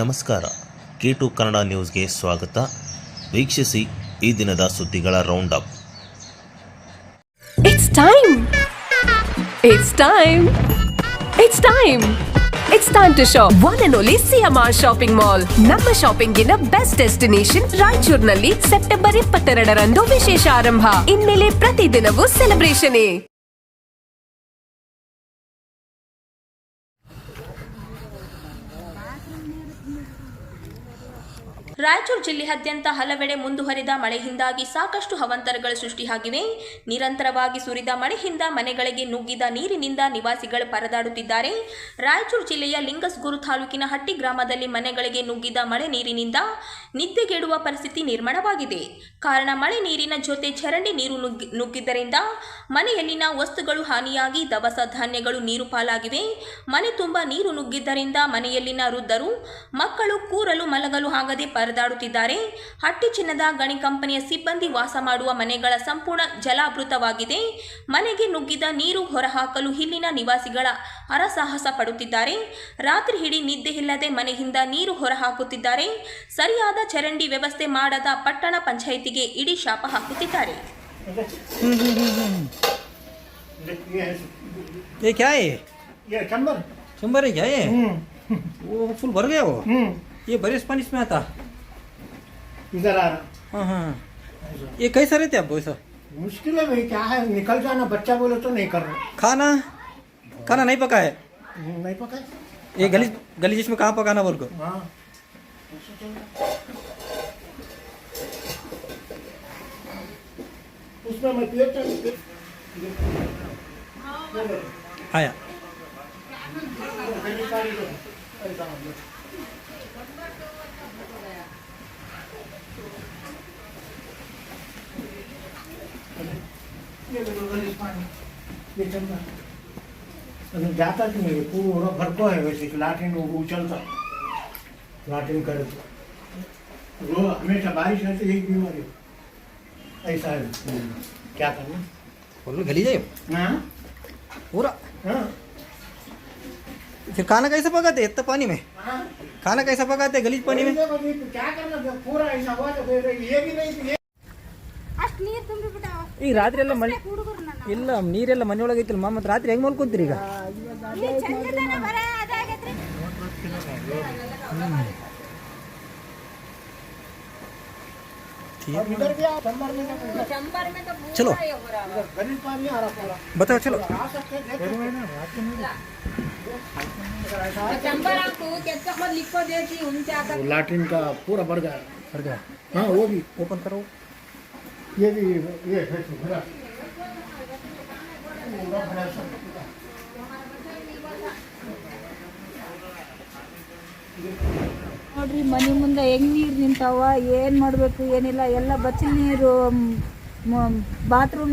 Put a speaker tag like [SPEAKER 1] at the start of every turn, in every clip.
[SPEAKER 1] ನಮಸ್ಕಾರ K to Kannada ನ್ಯೂಸ್ಗೆ ಸ್ವಾಗತ ವೀಕ್ಷಿಸಿ ಈ ದಿನದ ಸುದ್ದಿಗಳ round up
[SPEAKER 2] it's time it's time it's time it's time to shop. One and only CMR shopping mall ನಮ್ಮ ಶಾಪಿಂಗಿನ ಬೆಸ್ಟ್ ಡೆಸ್ಟಿನೇಷನ್ ರಾಯಚೂರಿನಲ್ಲಿ ಸೆಪ್ಟೆಂಬರ್ ಇಪ್ಪತ್ತೆರಡರಂದು ವಿಶೇಷ ಆರಂಭ ಇನ್ಮೇಲೆ ಪ್ರತಿದಿನವೂ
[SPEAKER 3] ಸೆಲೆಬ್ರೇಷನ್
[SPEAKER 4] ರಾಯಚೂರು ಜಿಲ್ಲೆಯಾದ್ಯಂತ ಹಲವೆಡೆ ಮುಂದುವರಿದ ಮಳೆಯಿಂದಾಗಿ ಸಾಕಷ್ಟು ಹವಂತರಗಳು ಸೃಷ್ಟಿಯಾಗಿವೆ ನಿರಂತರವಾಗಿ ಸುರಿದ ಮಳೆಯಿಂದ ಮನೆಗಳಿಗೆ ನುಗ್ಗಿದ ನೀರಿನಿಂದ ನಿವಾಸಿಗಳು ಪರದಾಡುತ್ತಿದ್ದಾರೆ ರಾಯಚೂರು ಜಿಲ್ಲೆಯ ಲಿಂಗಸ್ಗೂರು ತಾಲೂಕಿನ ಹಟ್ಟಿ ಗ್ರಾಮದಲ್ಲಿ ಮನೆಗಳಿಗೆ ನುಗ್ಗಿದ ಮಳೆ ನೀರಿನಿಂದ ನಿದ್ದೆಗೇಡುವ ಪರಿಸ್ಥಿತಿ ನಿರ್ಮಾಣವಾಗಿದೆ ಕಾರಣ ಮಳೆ ನೀರಿನ ಜೊತೆ ಚರಂಡಿ ನೀರು ನುಗ್ಗಿದ್ದರಿಂದ ಮನೆಯಲ್ಲಿನ ವಸ್ತುಗಳು ಹಾನಿಯಾಗಿ ದವಸ ಧಾನ್ಯಗಳು ನೀರು ಪಾಲಾಗಿವೆ ಮನೆ ತುಂಬ ನೀರು ನುಗ್ಗಿದ್ದರಿಂದ ಮನೆಯಲ್ಲಿನ ವೃದ್ಧರು ಮಕ್ಕಳು ಕೂರಲು ಮಲಗಲು ಆಗದೆ ಪರ ಪರದಾಡುತ್ತಿದ್ದಾರೆ ಹಟ್ಟಿ ಚಿನ್ನದ ಗಣಿ ಕಂಪನಿಯ ಸಿಬ್ಬಂದಿ ವಾಸ ಮಾಡುವ ಮನೆಗಳ ಸಂಪೂರ್ಣ ಜಲಾವೃತವಾಗಿದೆ ಮನೆಗೆ ನುಗ್ಗಿದ ನೀರು ಹೊರಹಾಕಲು ಇಲ್ಲಿನ ನಿವಾಸಿಗಳ ಹರಸಾಹಸ ಪಡುತ್ತಿದ್ದಾರೆ ರಾತ್ರಿ ಹಿಡಿ ನಿದ್ದೆಯಿಲ್ಲದೆ ಮನೆಯಿಂದ ನೀರು ಹೊರಹಾಕುತ್ತಿದ್ದಾರೆ ಸರಿಯಾದ ಚರಂಡಿ ವ್ಯವಸ್ಥೆ ಮಾಡದ ಪಟ್ಟಣ ಪಂಚಾಯಿತಿಗೆ ಇಡೀ ಶಾಪ ಹಾಕುತ್ತಿದ್ದಾರೆ
[SPEAKER 5] इधर आ रहा ये कैसे रहते आप भाई साहब मुश्किल है भाई क्या है निकल जाना बच्चा बोले तो नहीं कर रहा खाना खाना नहीं पका है हम्म, नहीं पका है ये गली गली जिसमें कहाँ पकाना बोल को हाँ
[SPEAKER 1] उसमें आया
[SPEAKER 6] जाता
[SPEAKER 1] नहीं है पूरा भरको है वैसे लाटिन उछलता लाटिन करे
[SPEAKER 3] तो
[SPEAKER 1] वो हमेशा बारिश रहती है तो एक बीमारी ऐसा है क्या करना बोलो गली जाए पूरा
[SPEAKER 5] फिर खाना कैसे पकाते इतना पानी में हाँ। खाना कैसे पकाते गलीज पानी में
[SPEAKER 6] क्या करना पूरा ऐसा हुआ तो, तो ये भी नहीं
[SPEAKER 7] ಈಗ ರಾತ್ರಿ ಎಲ್ಲ ಮಳೆ
[SPEAKER 5] ಇಲ್ಲ ನೀರೆಲ್ಲ ಒಳಗೆ ಐತಿಲ್ಲ ಮತ್ತೆ ರಾತ್ರಿ ಹೆಂಗೆ ಮಲ್ಕೊಂತೀರಿ ಈಗ
[SPEAKER 7] ಚಲೋ
[SPEAKER 1] ಬತ್ತ ಚಲೋ ಲಾಟ್ರಿನ್ ಬರ್ಗ ಬರ್ಗ
[SPEAKER 6] ಹಾ ಹೋಗಿ ये ನೋಡ್ರಿ
[SPEAKER 7] ಮನೆ ಮುಂದೆ ಹೆಂಗ್ ನೀರು ನಿಂತಾವ ಏನು ಮಾಡಬೇಕು ಏನಿಲ್ಲ ಎಲ್ಲ ಬಚ್ಚಲ್ ನೀರು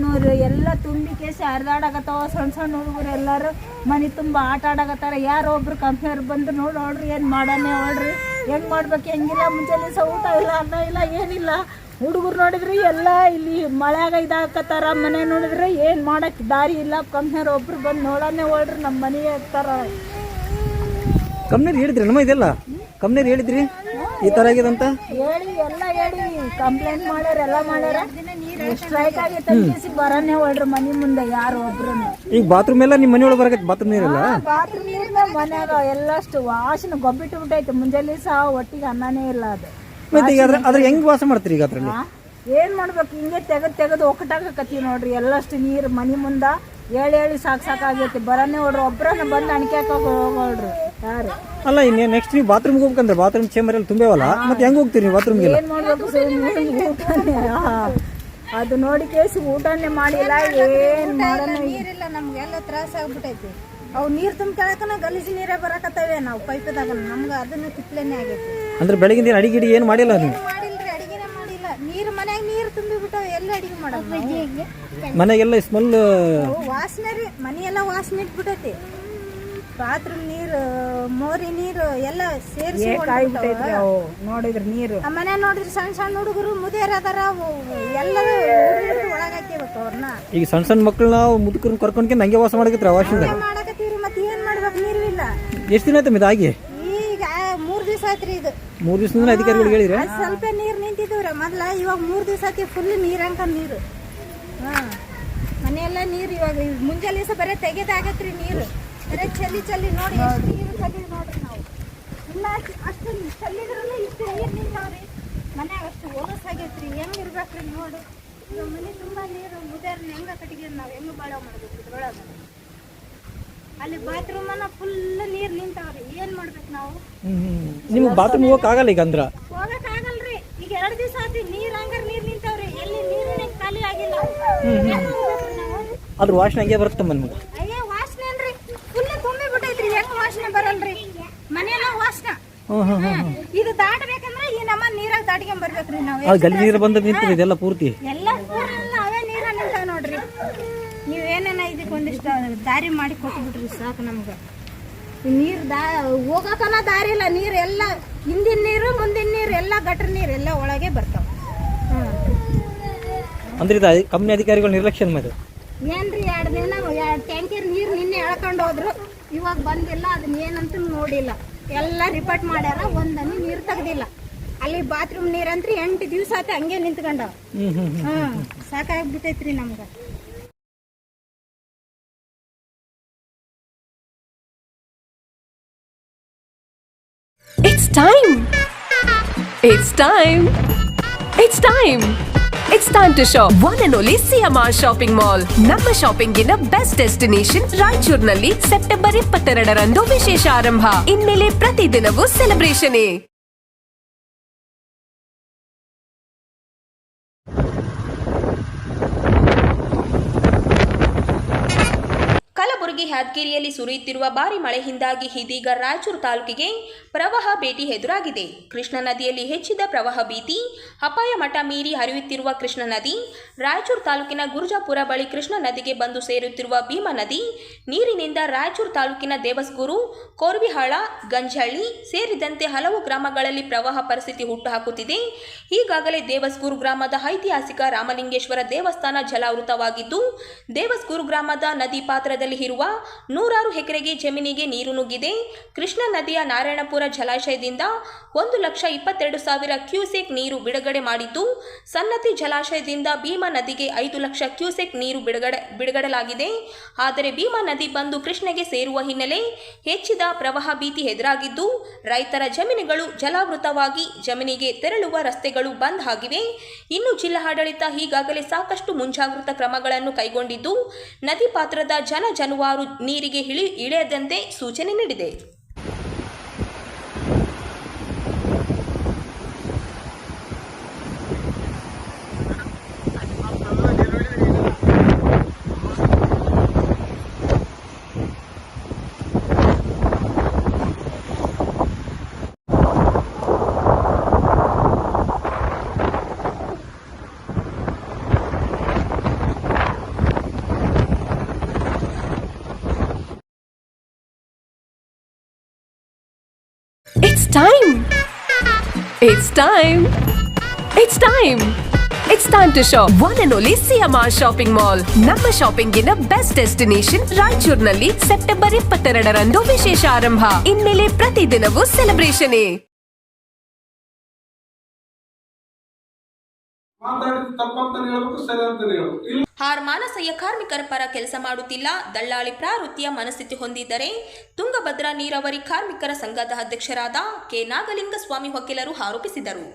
[SPEAKER 7] ನೋರು ಎಲ್ಲ ತುಂಬಿ ಕೇಸಿ ಹರಿದಾಡಕತ್ತಾವ ಸಣ್ಣ ಸಣ್ಣ ಹುಡುಗರು ಎಲ್ಲರೂ ಮನೆ ತುಂಬ ಆಟ ಆಡಕತ್ತಾರ ಯಾರೋ ಒಬ್ರು ಕಂಪ್ನಿಯವ್ರು ಬಂದು ನೋಡ್ರಿ ಏನು ಮಾಡೋಣ ನೋಡ್ರಿ ಹೆಂಗೆ ಮಾಡ್ಬೇಕು ಹೆಂಗಿಲ್ಲ ಮುಂಚೆ ಸೌಟ ಇಲ್ಲ ಅನ್ನ ಇಲ್ಲ ಏನಿಲ್ಲ ಹುಡುಗರು ನೋಡಿದ್ರಿ ಎಲ್ಲ ಇಲ್ಲಿ ಮಳೆಯಾಗ ಇದಾಕತ್ತಾರ ಮನೆ ನೋಡಿದ್ರೆ ಏನು ಮಾಡಕ್ಕೆ ದಾರಿ ಇಲ್ಲ ಕಂಪ್ನಿಯವ್ರು ಒಬ್ರು ಬಂದು ನೋಡೋನೆ ಹೋಳ್ರಿ ನಮ್ಮ ಮನೆಗೆ ಹಾಕ್ತಾರ
[SPEAKER 5] ಕಂಪ್ನಿಯರ್ ಹೇಳಿದ್ರಿ ನಮ್ಮ ಇದೆಲ್ಲ ಕಂಪ್ನಿಯರ್ ಹೇಳಿದ್ರಿ
[SPEAKER 7] ಈ ಥರ ಆಗಿದೆ ಅಂತ ಹೇಳಿ ಎಲ್ಲ ಹೇಳಿ ಕಂಪ್ಲೇಂಟ್ ಮಾಡ್ಯಾರ ಎಲ್ಲ ಮಾಡ್ಯಾರ ಸ್ಟ್ರೈಕ್ ಆಗೈತೆ ಬರೋನೆ ಹೋಳ್ರಿ ಮನೆ ಮುಂದೆ ಯಾರು ಒಬ್ರು
[SPEAKER 5] ಈಗ ಬಾತ್ರೂಮ್ ಎಲ್ಲ ನಿಮ್ಮ ಮನೆಯೊಳಗೆ ಬರಕೈತೆ ಬಾತ್ರೂಮ್ ನೀರಿಲ್ಲ
[SPEAKER 7] ಬಾತ್ರೂಮ್ ನಮ್ಮ ಮನ್ಯಾಗ ಎಲ್ಲಷ್ಟು ವಾಸನೆ ಗೊಬ್ಬಿಟ್ಟು ಬಿಟ್ಟೈತೆ ಮುಂಜಾನೆ ಸಹ ಒಟ್ಟಿಗೆ ಅನ್ನನೇ ಇಲ್ಲ ಅದು ಮತ್ತೆ ಈಗ ಅದ್ರ ಅದ್ರ ಹೆಂಗ್
[SPEAKER 5] ವಾಸ ಮಾಡ್ತೀರಿ ಈಗ ಅದ್ರಲ್ಲಿ
[SPEAKER 7] ಏನು ಮಾಡ್ಬೇಕು ಹಿಂಗೆ ತೆಗೆದು ತೆಗೆದು ಒಕ್ಕಟಾಗಕತ್ತೀವಿ ನೋಡ್ರಿ ಎಲ್ಲಷ್ಟು ನೀರು ಮನೆ ಮುಂದ ಹೇಳಿ ಸಾಕ್ ಸಾಕು ಸಾಕಾಗೈತಿ ಬರನೇ ಹೊಡ್ರಿ ಒಬ್ಬರನ್ನ ಬಂದು ಅಣಿಕ್ಯಾಕ ಹೋಗೋಳ್ರಿ ಯಾರು
[SPEAKER 5] ಅಲ್ಲ ಇನ್ನೇ ನೆಕ್ಸ್ಟ್ ನೀವು ಬಾತ್ರೂಮ್ಗೆ ಹೋಗ್ಬೇಕಂದ್ರೆ ಬಾತ್ರೂಮ್ ಚೇಂಬರ್ ಅಲ್ಲಿ ತುಂಬೇವಲ್ಲ ಮತ್ತೆ ಹೆಂಗ್ ಹೋಗ್ತೀರಿ ನೀವು ಬಾತ್ರೂಮ್ಗೆ ಏನು
[SPEAKER 7] ಮಾಡ್ಬೇಕು ಅದು ನೋಡಿ ಕೇಸಿ ಊಟನೇ ಮಾಡಿಲ್ಲ ಏನು ನೀರಿಲ್ಲ ನಮ್ಗೆಲ್ಲ ತ್ರಾಸ ಆಗ್ಬಿಟ್ಟೈತಿ ಅವು ನೀರು ಕೆಳಕನ ಗಲೀಜು ನೀರೇ ಬರಕತ್ತವೆ ನಾವು ಪೈಪದಾಗ ನಮ್ಗೆ ಅದನ್ನ ಕಿತ್ಲೇನೆ ಆಗೈತಿ
[SPEAKER 5] ಅಂದ್ರೆ ಬೆಳಗಿನ ಅಡಿಗೆ ಗಿಡಿ ಏನು ಮಾಡಿಲ್ಲ ನೀವು ಏನು
[SPEAKER 7] ಮಾಡಿಲ್ರಿ ಮಾಡಿಲ್ಲ ನೀರು ಮನ್ಯಾಗ ನೀರು ತುಂಬಿ ಎಲ್ಲ ಎಲ್ಲಿ ಅಡಿಗೆ ಮಾಡೋದು ನಾವು?
[SPEAKER 5] ಮನೆಗೆಲ್ಲ ಸ್ಮೆಲ್
[SPEAKER 7] ವಾಸನೆ ಮನೆ ಮನೆಯೆಲ್ಲ ವಾಸನೆ ಇಟ್ಬಿಟ್ಟೈತಿ ಬಾತ್ರೂಮ್ ನೀರು ಮೋರಿ ನೀರು ಎಲ್ಲ ಸೇರಿಸಿ ನೋಡಿದ್ರ ನೀರು ಆ ಮನೆ ನೋಡಿದ್ರೆ ಸಣ್ಣ ಸಣ್ಣ ಹುಡುಗರು ಮುದಿಯರ್ ಅದಾರ ಅವು ಎಲ್ಲರೂ ಒಳಗಾಕಿಬೇಕು ಅವ್ರನ್ನ
[SPEAKER 5] ಈಗ ಸಣ್ಣ ಸಣ್ಣ ಮಕ್ಕಳನ್ನ ಮುದುಕರನ್ನ ಕರ್ಕೊಂಡ್ಕೊಂಡು ಹಂಗೆ ವಾಸ ಮಾಡಕತ್ರಿ ಅವಾಸಿಂದ ಎಷ್ಟು ದಿನ ಆಯ್ತು
[SPEAKER 7] ಈಗ ಮೂರ್ ದಿವಸ ಆಯ್ತ್ರಿ ಇದು
[SPEAKER 5] ಮೂರು ದಿವಸ ಅಧಿಕಾರಿಗಳಿಗೆ ಹೇಳಿರಿ
[SPEAKER 7] ಸ್ವಲ್ಪ ನೀರ್ ನಿಂತಿದ್ವ್ರ ಮೊದ್ಲ ಇವಾಗ ಮೂರ್ ದಿವಸ ಆಯ್ತು ಫುಲ್ ನೀರ್ ಹಂಕ ನೀರು ಹಾ ಮನೆಯೆಲ್ಲ ನೀರ್ ಇವಾಗ ಇವ್ ಮುಂಜಾನೆ ದಿವಸ ಬರೀ ತೆಗೆದಾಗತ್ರಿ ನೀರು ಬರೀ ಚಲಿ ಚಲ್ಲಿ ನೋಡಿ ಎಷ್ಟು ನೀರು ಚಲಿ ನೋಡ್ರಿ ನಾವು ಇಲ್ಲ ಅಷ್ಟು ಚಲ್ಲಿದ್ರೂ ಇಷ್ಟು ನೀರ್ ನಿಂತಾವ್ರಿ ಮನ್ಯಾಗ ಅಷ್ಟು ಹೊಲಸ್ ಆಗೈತ್ರಿ ಹೆಂಗ್ ಇರ್ಬೇಕ್ರಿ ನೋಡು ಮನೆ ತುಂಬಾ ನೀರು ಮುದ್ಯಾರ ಹೆಂಗ ಕಟ್ಟಿಗೆ ನಾವ್ ಹೆಂಗ್ ಬಾಳ ಮಾಡ್ಬೇಕು ಇದ್ರೊಳಗ ಅಲ್ಲಿ ಬಾತ್ರೂಮ್ ಅನ್ನ ಫುಲ್ ನೀರ್ ನಿಂತಾವ್ರಿ ಏನ್ ಮಾಡ್ಬೇಕು ನಾವು
[SPEAKER 5] ನಿಮ್ಗೆ ಬಾತ್ರೂಮ್ ಹೋಗಕ್ ಆಗಲ್ಲ ಈಗ ಅಂದ್ರ
[SPEAKER 7] ಹೋಗಕ್ ಆಗಲ್ರಿ ಈಗ ಎರಡ್ ದಿವಸ ಆತಿ ನೀರ್ ಹಂಗಾರ ನೀರ್ ನಿಂತಾವ್ರಿ ಎಲ್ಲಿ ನೀರಿನ ಖಾಲಿ ಆಗಿಲ್ಲ
[SPEAKER 5] ಅದ್ರ ವಾಸನೆ ಹಂಗೆ ಬರುತ್ತೆ ನಿಮ್ಗೆ
[SPEAKER 7] ಅಯ್ಯೋ ವಾಸನೆ ಅನ್ರಿ ಫುಲ್ ತುಂಬಿ ಬಿಟ್ಟೈತ್ರಿ ಹೆಂಗ್ ವಾಸನೆ ಬರಲ್ರಿ ಮನೆಯೆಲ್ಲ ವಾಸನೆ ಹ್ಮ್ ಹ್ಮ್ ಹ್ಮ್ ಇದು ದಾಟಬೇಕಂದ್ರೆ ಈ ನಮ್ಮ ನೀರಾಗ ದಾಟ್ಕೊಂಡ್ ಬರ್ಬೇಕ್ರಿ ನಾವು ಗಲ್ಲಿ ನೀರು ಬಂದ ನಿಂತ್ರಿ ಇದೆಲ್ಲ ಪೂರ್ತಿ ಎಲ್ಲ ಒಂದಿಷ್ಟು ದಾರಿ ಮಾಡಿ ಕೊಟ್ಬಿಟ್ರಿ ಸಾಕು ನಮ್ಗೆ ನೀರು ದಾ ಹೋಗಕ್ಕನ ದಾರಿ ಇಲ್ಲ ನೀರು ಎಲ್ಲ ಹಿಂದಿನ ನೀರು ಮುಂದಿನ ನೀರು ಎಲ್ಲ ಗಟ್ರ ನೀರು ಎಲ್ಲ ಒಳಗೆ ಬರ್ತಾವೆ ಅಂದ್ರೆ
[SPEAKER 5] ಇದು ಅಧಿಕಾರಿಗಳು ನಿರ್ಲಕ್ಷ್ಯ ಮಾಡಿದ್ರು
[SPEAKER 3] ಏನ್ರಿ
[SPEAKER 7] ಎರಡು ದಿನ ಎರಡು ಟ್ಯಾಂಕರ್ ನೀರು ನಿನ್ನೆ ಎಳ್ಕೊಂಡು ಹೋದ್ರು ಇವಾಗ ಬಂದಿಲ್ಲ ಅದನ್ನ ಏನಂತ ನೋಡಿಲ್ಲ ಎಲ್ಲ ರಿಪೋರ್ಟ್ ಮಾಡ್ಯಾರ ಒಂದನ್ನು ನೀರು ತೆಗ್ದಿಲ್ಲ ಅಲ್ಲಿ ಬಾತ್ರೂಮ್ ನೀರಂತ್ರಿ ಎಂಟು
[SPEAKER 3] ದಿವಸ ಆತ ಹಂಗೆ ನಿಂತ್ಕೊಂಡವ್ ಹ್ಮ್ ಸಾಕಾಗ್ಬಿಟ್ಟೈತ್ರಿ ನಮ್ಗೆ
[SPEAKER 2] it's time it's time it's time it's time to shop. One and only CMR shopping mall ನಮ್ಮ ಶಾಪಿಂಗಿನ ಬೆಸ್ಟ್ ಡೆಸ್ಟಿನೇಷನ್ ರಾಯಚೂರಿನಲ್ಲಿ ಸೆಪ್ಟೆಂಬರ್ ಇಪ್ಪತ್ತೆರಡರಂದು ವಿಶೇಷ ಆರಂಭ
[SPEAKER 3] ಇನ್ಮೇಲೆ ಪ್ರತಿದಿನವೂ ಸೆಲೆಬ್ರೇಷನ್
[SPEAKER 4] ಲಾವಣಗೆರೆ ಹ್ಯಾದ್ಗಿರಿಯಲ್ಲಿ ಸುರಿಯುತ್ತಿರುವ ಭಾರಿ ಮಳೆಯಿಂದಾಗಿ ಇದೀಗ ರಾಯಚೂರು ತಾಲೂಕಿಗೆ ಪ್ರವಾಹ ಭೇಟಿ ಎದುರಾಗಿದೆ ಕೃಷ್ಣ ನದಿಯಲ್ಲಿ ಹೆಚ್ಚಿದ ಪ್ರವಾಹ ಭೀತಿ ಅಪಾಯ ಮಠ ಮೀರಿ ಹರಿಯುತ್ತಿರುವ ಕೃಷ್ಣ ನದಿ ರಾಯಚೂರು ತಾಲೂಕಿನ ಗುರುಜಾಪುರ ಬಳಿ ಕೃಷ್ಣ ನದಿಗೆ ಬಂದು ಸೇರುತ್ತಿರುವ ಭೀಮಾ ನದಿ ನೀರಿನಿಂದ ರಾಯಚೂರು ತಾಲೂಕಿನ ದೇವಸ್ಗುರು ಕೋರ್ವಿಹಾಳ ಗಂಜಹಳ್ಳಿ ಸೇರಿದಂತೆ ಹಲವು ಗ್ರಾಮಗಳಲ್ಲಿ ಪ್ರವಾಹ ಪರಿಸ್ಥಿತಿ ಹುಟ್ಟುಹಾಕುತ್ತಿದೆ ಈಗಾಗಲೇ ದೇವಸ್ಗುರು ಗ್ರಾಮದ ಐತಿಹಾಸಿಕ ರಾಮಲಿಂಗೇಶ್ವರ ದೇವಸ್ಥಾನ ಜಲಾವೃತವಾಗಿದ್ದು ದೇವಸ್ಗುರು ಗ್ರಾಮದ ನದಿ ಪಾತ್ರದಲ್ಲಿ ಇರುವ ನೂರಾರು ಎಕರೆಗೆ ಜಮೀನಿಗೆ ನೀರು ನುಗ್ಗಿದೆ ಕೃಷ್ಣಾ ನದಿಯ ನಾರಾಯಣಪುರ ಜಲಾಶಯದಿಂದ ಒಂದು ಲಕ್ಷ ಇಪ್ಪತ್ತೆರಡು ಸಾವಿರ ಕ್ಯೂಸೆಕ್ ನೀರು ಬಿಡುಗಡೆ ಮಾಡಿದ್ದು ಸನ್ನತಿ ಜಲಾಶಯದಿಂದ ಭೀಮಾ ನದಿಗೆ ಐದು ಲಕ್ಷ ಕ್ಯೂಸೆಕ್ ನೀರು ಬಿಡುಗಡೆ ಬಿಡುಗಡೆಲಾಗಿದೆ ಆದರೆ ಭೀಮಾ ನದಿ ಬಂದು ಕೃಷ್ಣಗೆ ಸೇರುವ ಹಿನ್ನೆಲೆ ಹೆಚ್ಚಿದ ಪ್ರವಾಹ ಭೀತಿ ಎದುರಾಗಿದ್ದು ರೈತರ ಜಮೀನುಗಳು ಜಲಾವೃತವಾಗಿ ಜಮೀನಿಗೆ ತೆರಳುವ ರಸ್ತೆಗಳು ಬಂದ್ ಆಗಿವೆ ಇನ್ನು ಜಿಲ್ಲಾಡಳಿತ ಈಗಾಗಲೇ ಸಾಕಷ್ಟು ಮುಂಜಾಗೃತ ಕ್ರಮಗಳನ್ನು ಕೈಗೊಂಡಿದ್ದು ನದಿ ಪಾತ್ರದ ಜನ ನೀರಿಗೆ ಇಳಿ ಇಳಿಯದಂತೆ ಸೂಚನೆ ನೀಡಿದೆ
[SPEAKER 2] it's time it's time it's time to shop. One and only R shopping mall ನಮ್ಮ ಶಾಪಿಂಗ್ ಶಾಪಿಂಗಿನ ಬೆಸ್ಟ್ ಡೆಸ್ಟಿನೇಷನ್ ರಾಯಚೂರಿನಲ್ಲಿ ಸೆಪ್ಟೆಂಬರ್ ಇಪ್ಪತ್ತೆರಡರಂದು ವಿಶೇಷ ಆರಂಭ ಇನ್ಮೇಲೆ
[SPEAKER 3] ಪ್ರತಿದಿನವೂ ಸೆಲೆಬ್ರೇಷನ್
[SPEAKER 4] ಹಾರ್ ಮಾನಸಯ್ಯ ಕಾರ್ಮಿಕರ ಪರ ಕೆಲಸ ಮಾಡುತ್ತಿಲ್ಲ ದಳ್ಳಾಳಿ ಪ್ರಾವೃತ್ತಿಯ ಮನಸ್ಥಿತಿ ಹೊಂದಿದ್ದರೆ ತುಂಗಭದ್ರಾ ನೀರಾವರಿ ಕಾರ್ಮಿಕರ ಸಂಘದ ಅಧ್ಯಕ್ಷರಾದ ಕೆ ನಾಗಲಿಂಗ ಸ್ವಾಮಿ ಆರೋಪಿಸಿದರು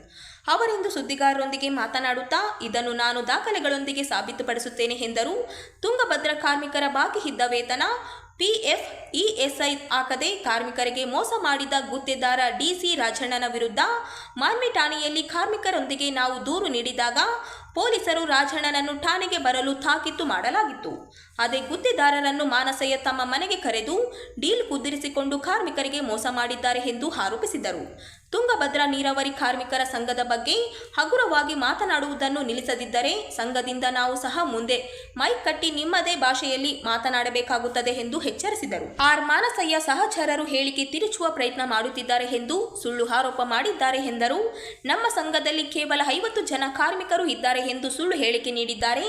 [SPEAKER 4] ಅವರಿಂದು ಸುದ್ದಿಗಾರರೊಂದಿಗೆ ಮಾತನಾಡುತ್ತಾ ಇದನ್ನು ನಾನು ದಾಖಲೆಗಳೊಂದಿಗೆ ಸಾಬೀತುಪಡಿಸುತ್ತೇನೆ ಎಂದರು ತುಂಗಭದ್ರಾ ಕಾರ್ಮಿಕರ ಬಾಕಿ ಇದ್ದ ವೇತನ ಪಿಎಫ್ ಇಎಸ್ಐ ಹಾಕದೆ ಕಾರ್ಮಿಕರಿಗೆ ಮೋಸ ಮಾಡಿದ ಗುತ್ತಿದಾರ ಡಿಸಿ ರಾಜಣ್ಣನ ವಿರುದ್ಧ ಮಾನ್ವಿ ಠಾಣೆಯಲ್ಲಿ ಕಾರ್ಮಿಕರೊಂದಿಗೆ ನಾವು ದೂರು ನೀಡಿದಾಗ ಪೊಲೀಸರು ರಾಜಣ್ಣನನ್ನು ಠಾಣೆಗೆ ಬರಲು ತಾಕೀತು ಮಾಡಲಾಗಿತ್ತು ಅದೇ ಗುತ್ತಿದಾರರನ್ನು ಮಾನಸಯ್ಯ ತಮ್ಮ ಮನೆಗೆ ಕರೆದು ಡೀಲ್ ಕುದುರಿಸಿಕೊಂಡು ಕಾರ್ಮಿಕರಿಗೆ ಮೋಸ ಮಾಡಿದ್ದಾರೆ ಎಂದು ಆರೋಪಿಸಿದರು ತುಂಗಭದ್ರಾ ನೀರಾವರಿ ಕಾರ್ಮಿಕರ ಸಂಘದ ಬಗ್ಗೆ ಹಗುರವಾಗಿ ಮಾತನಾಡುವುದನ್ನು ನಿಲ್ಲಿಸದಿದ್ದರೆ ಸಂಘದಿಂದ ನಾವು ಸಹ ಮುಂದೆ ಮೈಕ್ ಕಟ್ಟಿ ನಿಮ್ಮದೇ ಭಾಷೆಯಲ್ಲಿ ಮಾತನಾಡಬೇಕಾಗುತ್ತದೆ ಎಂದು ಎಚ್ಚರಿಸಿದರು ಆರ್ ಮಾನಸಯ್ಯ ಸಹಚರರು ಹೇಳಿಕೆ ತಿರುಚುವ ಪ್ರಯತ್ನ ಮಾಡುತ್ತಿದ್ದಾರೆ ಎಂದು ಸುಳ್ಳು ಆರೋಪ ಮಾಡಿದ್ದಾರೆ ಎಂದರು ನಮ್ಮ ಸಂಘದಲ್ಲಿ ಕೇವಲ ಐವತ್ತು ಜನ ಕಾರ್ಮಿಕರು ಇದ್ದಾರೆ ಎಂದು ಸುಳ್ಳು ಹೇಳಿಕೆ ನೀಡಿದ್ದಾರೆ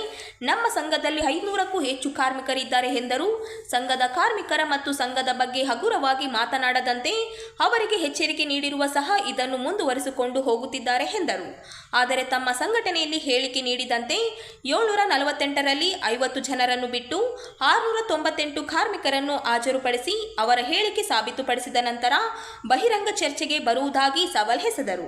[SPEAKER 4] ನಮ್ಮ ಸಂಘದಲ್ಲಿ ಐನೂರಕ್ಕೂ ಹೆಚ್ಚು ಕಾರ್ಮಿಕರಿದ್ದಾರೆ ಎಂದರು ಸಂಘದ ಕಾರ್ಮಿಕರ ಮತ್ತು ಸಂಘದ ಬಗ್ಗೆ ಹಗುರವಾಗಿ ಮಾತನಾಡದಂತೆ ಅವರಿಗೆ ಎಚ್ಚರಿಕೆ ನೀಡಿರುವ ಸಹ ಇದನ್ನು ಮುಂದುವರಿಸಿಕೊಂಡು ಹೋಗುತ್ತಿದ್ದಾರೆ ಎಂದರು ಆದರೆ ತಮ್ಮ ಸಂಘಟನೆಯಲ್ಲಿ ಹೇಳಿಕೆ ನೀಡಿದಂತೆ ಏಳ್ನೂರ ನಲವತ್ತೆಂಟರಲ್ಲಿ ಐವತ್ತು ಜನರನ್ನು ಬಿಟ್ಟು ಆರುನೂರ ತೊಂಬತ್ತೆಂಟು ಕಾರ್ಮಿಕರನ್ನು ಹಾಜರುಪಡಿಸಿ ಅವರ ಹೇಳಿಕೆ ಸಾಬೀತುಪಡಿಸಿದ ನಂತರ ಬಹಿರಂಗ ಚರ್ಚೆಗೆ ಬರುವುದಾಗಿ ಸವಾಲ್ ಎಸೆದರು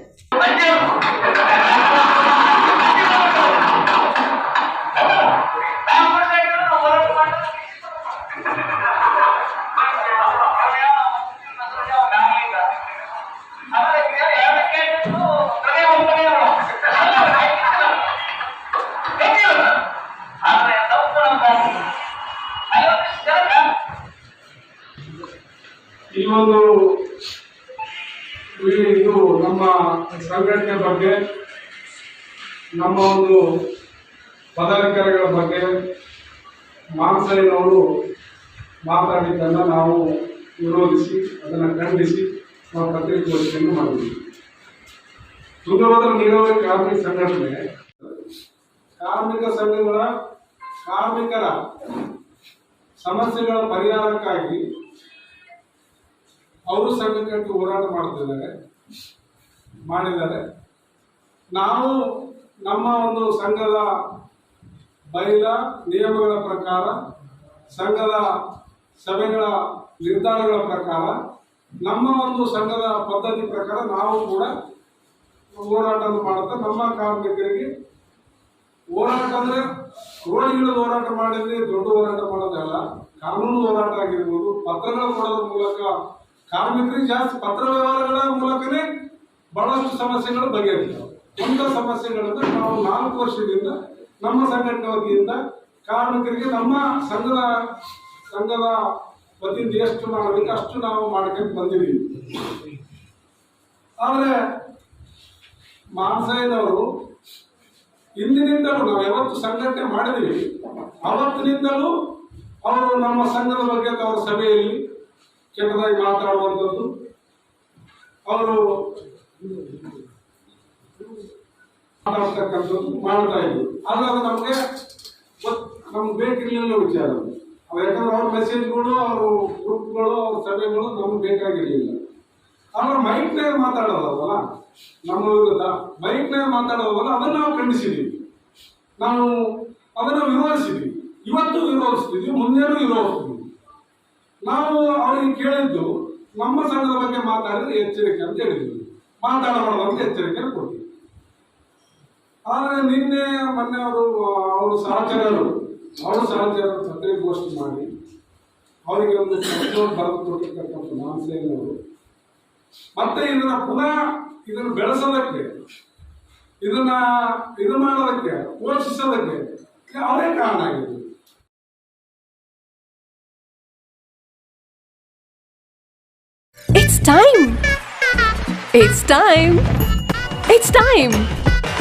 [SPEAKER 6] ಈ ಒಂದು
[SPEAKER 8] ಇದು ನಮ್ಮ ಸಂಘಟನೆ ಬಗ್ಗೆ ನಮ್ಮ ಒಂದು ಪದಾಧಿಕಾರಿಗಳ ಬಗ್ಗೆ ಮಾಂಸಯ್ಯನವರು ಮಾತಾಡಿದ್ದನ್ನು ನಾವು ವಿರೋಧಿಸಿ ಅದನ್ನು ಖಂಡಿಸಿ ನಾವು ಪತ್ರಿಕೋಷ್ಠಿಯನ್ನು ಮಾಡಿದ್ವಿ ತುಂಗಭದ್ರ ನೀರಾವರಿ ಕಾರ್ಮಿಕ ಸಂಘಟನೆ ಕಾರ್ಮಿಕ ಸಂಘಗಳ ಕಾರ್ಮಿಕರ ಸಮಸ್ಯೆಗಳ ಪರಿಹಾರಕ್ಕಾಗಿ ಅವರು ಸಂಘಕ್ಕೆ ಹೋರಾಟ ಮಾಡ್ತಿದ್ದಾರೆ ಮಾಡಿದ್ದಾರೆ ನಾವು ನಮ್ಮ ಒಂದು ಸಂಘದ ಮಹಿಳಾ ನಿಯಮಗಳ ಪ್ರಕಾರ ಸಂಘದ ಸಭೆಗಳ ನಿರ್ಧಾರಗಳ ಪ್ರಕಾರ ನಮ್ಮ ಒಂದು ಸಂಘದ ಪದ್ಧತಿ ಪ್ರಕಾರ ನಾವು ಕೂಡ ಹೋರಾಟವನ್ನು ಮಾಡುತ್ತಾ ನಮ್ಮ ಕಾರ್ಮಿಕರಿಗೆ ಹೋರಾಟ ಅಂದ್ರೆ ರೋಡಿಗಳು ಹೋರಾಟ ಮಾಡಿದ್ರೆ ದೊಡ್ಡ ಹೋರಾಟ ಮಾಡೋದಲ್ಲ ಕಾನೂನು ಹೋರಾಟ ಆಗಿರ್ಬೋದು ಪತ್ರಗಳ ಕೊಡೋದ್ರ ಮೂಲಕ ಕಾರ್ಮಿಕರಿಗೆ ಜಾಸ್ತಿ ಪತ್ರ ವ್ಯವಹಾರಗಳ ಮೂಲಕನೇ ಬಹಳಷ್ಟು ಸಮಸ್ಯೆಗಳು ಬಗೆಹರಿತವೆ ಇಂಥ ಸಮಸ್ಯೆಗಳನ್ನು ನಾವು ನಾಲ್ಕು ವರ್ಷದಿಂದ ನಮ್ಮ ಸಂಘಟನೆ ವತಿಯಿಂದ ಕಾರ್ಮಿಕರಿಗೆ ನಮ್ಮ ಸಂಘದ ಸಂಘದ ವತಿಯಿಂದ ಎಷ್ಟು ಮಾಡಬೇಕು ಅಷ್ಟು ನಾವು ಮಾಡ್ಕೊಂಡು ಬಂದಿದ್ದೀವಿ ಆದರೆ ಮಾನಸಾಯದವರು ಇಂದಿನಿಂದಲೂ ನಾವು ಯಾವತ್ತು ಸಂಘಟನೆ ಮಾಡಿದೀವಿ ಅವತ್ತಿನಿಂದಲೂ ಅವರು ನಮ್ಮ ಸಂಘದ ಬಗ್ಗೆ ಅವರ ಸಭೆಯಲ್ಲಿ ಕೆಟ್ಟದಾಗಿ ಮಾತಾಡುವಂಥದ್ದು ಅವರು ಮಾತಾಡ್ತಕ್ಕಂಥದ್ದು ಮಾಡ್ತಾ ಇದ್ವಿ ಆದ್ರೆ ಅದು ನಮಗೆ ನಮ್ಗೆ ಬೇಕಿರಲಿಲ್ಲ ವಿಚಾರ ಯಾಕಂದ್ರೆ ಅವ್ರ ಮೆಸೇಜ್ಗಳು ಅವ್ರ ಗ್ರೂಪ್ಗಳು ಅವ್ರ ಸಭೆಗಳು ನಮ್ಗೆ ಬೇಕಾಗಿರಲಿಲ್ಲ ಆದ್ರೆ ಮೈಕ್ನೇ ಮಾತಾಡೋದಲ್ವಲ್ಲ ನಮ್ಮ ವಿರುದ್ಧ ಮೈಕ್ನೇ ಮಾತಾಡೋದಲ್ಲ ಅದನ್ನು ನಾವು ಖಂಡಿಸಿದೀವಿ ನಾವು ಅದನ್ನು ವಿರೋಧಿಸಿದ್ವಿ ಇವತ್ತು ವಿರೋಧಿಸ್ತಿದ್ವಿ ಮುಂದೇನೂ ವಿರೋಧಿಸ್ತೀವಿ ನಾವು ಅವ್ರಿಗೆ ಕೇಳಿದ್ದು ನಮ್ಮ ಸಂಘದ ಬಗ್ಗೆ ಮಾತಾಡಿದ್ರೆ ಎಚ್ಚರಿಕೆ ಅಂತ ಹೇಳಿದ್ವಿ ಮಾತಾಡ ಅಂತ ಎಚ್ಚರಿಕೆ ಕೊಡ್ತೀವಿ ಆದರೆ ನಿನ್ನೆ ಮೊನ್ನೆ ಅವರು ಅವರ ಸಹಚರರು ಅವರು ಸಹಚರರು ಪತ್ರಿಕೋಷ್ಠಿ ಮಾಡಿ ಅವರಿಗೆ ಒಂದು ಬರೆದು ಕೊಟ್ಟಿರ್ತಕ್ಕಂಥ ಮಾನ್ಸೇನವರು ಮತ್ತೆ ಇದನ್ನ ಪುನಃ ಇದನ್ನು ಬೆಳೆಸೋದಕ್ಕೆ ಇದನ್ನ
[SPEAKER 3] ಇದು ಮಾಡೋದಕ್ಕೆ ಪೋಷಿಸೋದಕ್ಕೆ ಅವರೇ ಕಾರಣ ಆಗಿದೆ It's
[SPEAKER 2] time. It's time. It's time.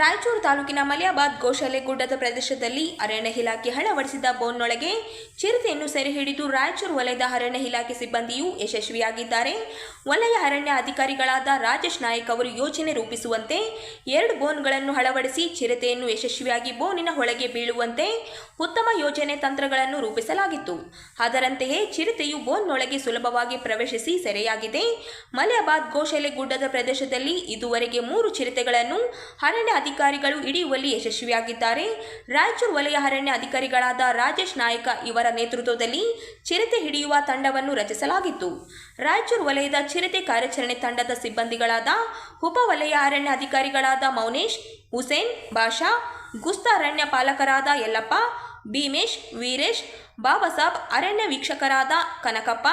[SPEAKER 4] Raichur ತಾಲೂಕಿನ ಮಲಿಯಾಬಾದ್ ಗೋಶಾಲೆ ಗುಡ್ಡದ ಪ್ರದೇಶದಲ್ಲಿ ಅರಣ್ಯ ಇಲಾಖೆ ಅಳವಡಿಸಿದ ಬೋನ್ನೊಳಗೆ ಚಿರತೆಯನ್ನು ಸೆರೆ ಹಿಡಿದು ರಾಯಚೂರು ವಲಯದ ಅರಣ್ಯ ಇಲಾಖೆ ಸಿಬ್ಬಂದಿಯು ಯಶಸ್ವಿಯಾಗಿದ್ದಾರೆ ವಲಯ ಅರಣ್ಯ ಅಧಿಕಾರಿಗಳಾದ ರಾಜೇಶ್ ನಾಯಕ್ ಅವರು ಯೋಜನೆ ರೂಪಿಸುವಂತೆ ಎರಡು ಬೋನ್ಗಳನ್ನು ಅಳವಡಿಸಿ ಚಿರತೆಯನ್ನು ಯಶಸ್ವಿಯಾಗಿ ಬೋನಿನ ಒಳಗೆ ಬೀಳುವಂತೆ ಉತ್ತಮ ಯೋಜನೆ ತಂತ್ರಗಳನ್ನು ರೂಪಿಸಲಾಗಿತ್ತು ಅದರಂತೆಯೇ ಚಿರತೆಯು ಬೋನ್ನೊಳಗೆ ಸುಲಭವಾಗಿ ಪ್ರವೇಶಿಸಿ ಸೆರೆಯಾಗಿದೆ ಮಲಯಾಬಾದ್ ಗೋಶಾಲೆ ಗುಡ್ಡದ ಪ್ರದೇಶದಲ್ಲಿ ಇದುವರೆಗೆ ಮೂರು ಚಿರತೆಗಳನ್ನು ಅರಣ್ಯ ಅಧಿಕಾರಿಗಳು ಇಡಿಯುವಲ್ಲಿ ಯಶಸ್ವಿಯಾಗಿದ್ದಾರೆ ರಾಯಚೂರು ವಲಯ ಅರಣ್ಯ ಅಧಿಕಾರಿಗಳಾದ ರಾಜೇಶ್ ನಾಯಕ ಇವರ ನೇತೃತ್ವದಲ್ಲಿ ಚಿರತೆ ಹಿಡಿಯುವ ತಂಡವನ್ನು ರಚಿಸಲಾಗಿತ್ತು ರಾಯಚೂರು ವಲಯದ ಚಿರತೆ ಕಾರ್ಯಾಚರಣೆ ತಂಡದ ಸಿಬ್ಬಂದಿಗಳಾದ ಉಪ ವಲಯ ಅರಣ್ಯ ಅಧಿಕಾರಿಗಳಾದ ಮೌನೇಶ್ ಹುಸೇನ್ ಬಾಷಾ ಗುಸ್ತ ಅರಣ್ಯ ಪಾಲಕರಾದ ಯಲ್ಲಪ್ಪ ಭೀಮೇಶ್ ವೀರೇಶ್ ಬಾಬಾಸಾಬ್ ಅರಣ್ಯ ವೀಕ್ಷಕರಾದ ಕನಕಪ್ಪ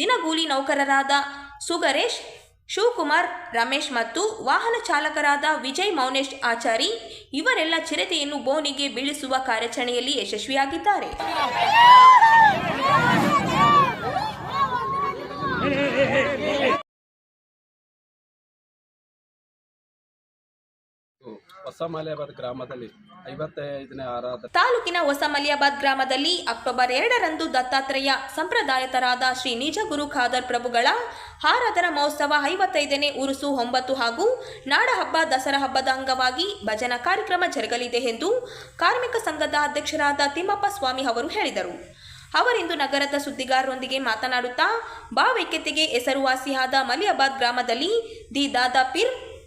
[SPEAKER 4] ದಿನಗೂಲಿ ನೌಕರರಾದ ಸುಗರೇಶ್ ಶಿವಕುಮಾರ್ ರಮೇಶ್ ಮತ್ತು ವಾಹನ ಚಾಲಕರಾದ ವಿಜಯ್ ಮೌನೇಶ್ ಆಚಾರಿ ಇವರೆಲ್ಲ ಚಿರತೆಯನ್ನು ಬೋನಿಗೆ ಬೀಳಿಸುವ ಕಾರ್ಯಾಚರಣೆಯಲ್ಲಿ ಯಶಸ್ವಿಯಾಗಿದ್ದಾರೆ
[SPEAKER 9] ಹೊಸಮಲಿಯಾಬಾದ್ ಗ್ರಾಮದಲ್ಲಿ ಐವತ್ತೈದನೇ ಆರಾಧನೆ
[SPEAKER 4] ತಾಲೂಕಿನ ಹೊಸ ಮಲಿಯಾಬಾದ್ ಗ್ರಾಮದಲ್ಲಿ ಅಕ್ಟೋಬರ್ ಎರಡರಂದು ದತ್ತಾತ್ರೇಯ ಸಂಪ್ರದಾಯತರಾದ ಶ್ರೀ ನಿಜಗುರು ಖಾದರ್ ಪ್ರಭುಗಳ ಆರಾಧನಾ ಮಹೋತ್ಸವ ಐವತ್ತೈದನೇ ಉರುಸು ಒಂಬತ್ತು ಹಾಗೂ ನಾಡಹಬ್ಬ ದಸರಾ ಹಬ್ಬದ ಅಂಗವಾಗಿ ಭಜನಾ ಕಾರ್ಯಕ್ರಮ ಜರುಗಲಿದೆ ಎಂದು ಕಾರ್ಮಿಕ ಸಂಘದ ಅಧ್ಯಕ್ಷರಾದ ತಿಮ್ಮಪ್ಪ ಸ್ವಾಮಿ ಅವರು ಹೇಳಿದರು ಅವರಿಂದು ನಗರದ ಸುದ್ದಿಗಾರರೊಂದಿಗೆ ಮಾತನಾಡುತ್ತಾ ಭಾವೈಕ್ಯತೆಗೆ ಹೆಸರುವಾಸಿಯಾದ ಮಲಿಯಾಬಾದ್ ಗ್ರಾಮದಲ್ಲಿ ದಿ ದಾದಾ